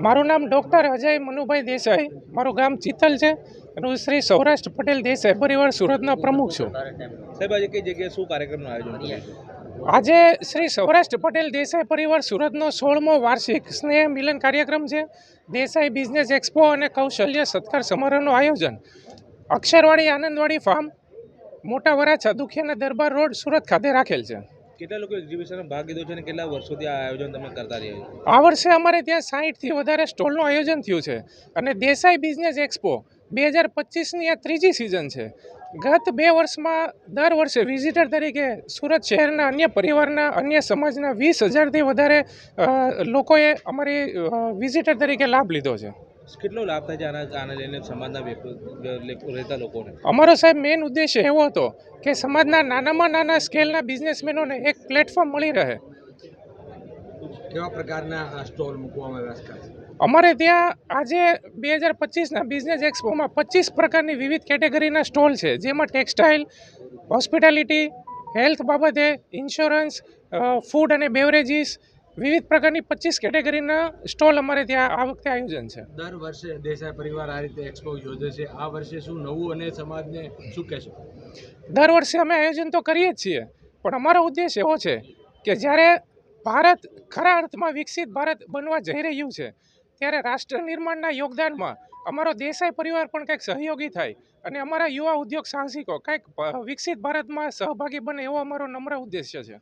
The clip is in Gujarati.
મારું નામ ડૉક્ટર અજય મનુભાઈ દેસાઈ. મારું ગામ ચિતલ છે. અને હું શ્રી સૌરાષ્ટ્ર પટેલ દેસાઈ. પરિવાર સુરતના પ્રમુખ છું. સાહેબ આજે કઈ જગ્યાએ શું કાર્યક્રમનું આયોજન આજે શ્રી સૌરાષ્ટ્ર પટેલ દેસાઈ પરિવાર સુરતનો સોળમો વાર્ષિક સ્નેહ મિલન કાર્યક્રમ છે. દેસાઈ બિઝનેસ એક્સપો અને કૌશલ્ય સત્કાર સમારોહનું આયોજન. અક્ષરવાડી આનંદવાડી ફાર્મ મોટા વરાછા દુખિયાના દરબાર રોડ સુરત ખાતે રાખેલ છે. કેટલા લોકો એક્ઝિબિશનમાં ભાગ લીધો છે અને કેટલા વર્ષોથી આ આયોજન તમે કરતા રહ્યા છો? આ વર્ષે અમારે ત્યાં સાહીઠથી વધારે સ્ટોલનું આયોજન થયું છે. અને દેસાઈ બિઝનેસ એક્સપો બે હજાર પચીસની આ ત્રીજી સિઝન છે. ગત બે વર્ષમાં દર વર્ષે વિઝિટર તરીકે સુરત શહેરના અન્ય પરિવારના, અન્ય સમાજના વીસ હજારથી વધારે લોકોએ અમારી વિઝિટર તરીકે લાભ લીધો છે. કેટલો લાભ થાય છે આના આને લઈને સમાજના રહેતા લોકોને? અમારો સાહેબ મેઇન ઉદ્દેશ એવો હતો કે સમાજના નાનામાં નાના સ્કેલના બિઝનેસમેનોને એક પ્લેટફોર્મ મળી રહે. કેવા પ્રકારના આ સ્ટોલ મૂકવામાં આવ્યા છે? અમારે ત્યાં આજે બે હજાર પચીસના બિઝનેસ એક્સપોમાં પચીસ પ્રકારની વિવિધ કેટેગરીના સ્ટોલ છે જેમાં ટેક્સટાઇલ હોસ્પિટાલિટી હેલ્થ બાબતે ઇન્સ્યોરન્સ ફૂડ અને બેવરેજીસ વિવિધ પ્રકારની પચીસ કેટેગરીના સ્ટોલ અમારે ત્યાં આ વખતે આયોજન છે. દર વર્ષે દેસાઈ પરિવાર આ રીતે એક્સપો યોજે છે. આ વર્ષે શું નવું અને સમાજને શું કહેશો? દર વર્ષે અમે આયોજન તો કરીએ જ છીએ પણ અમારો ઉદ્દેશ એવો છે કે જ્યારે ભારત ખરા અર્થમાં વિકસિત ભારત બનવા જઈ રહ્યું છે ત્યારે રાષ્ટ્ર નિર્માણના યોગદાનમાં અમારો દેસાઈ પરિવાર પણ કંઈક સહયોગી થાય અને અમારા યુવા ઉદ્યોગ સાહસિકો કંઈક વિકસિત ભારતમાં સહભાગી બને એવો અમારો નમ્ર ઉદ્દેશ્ય છે.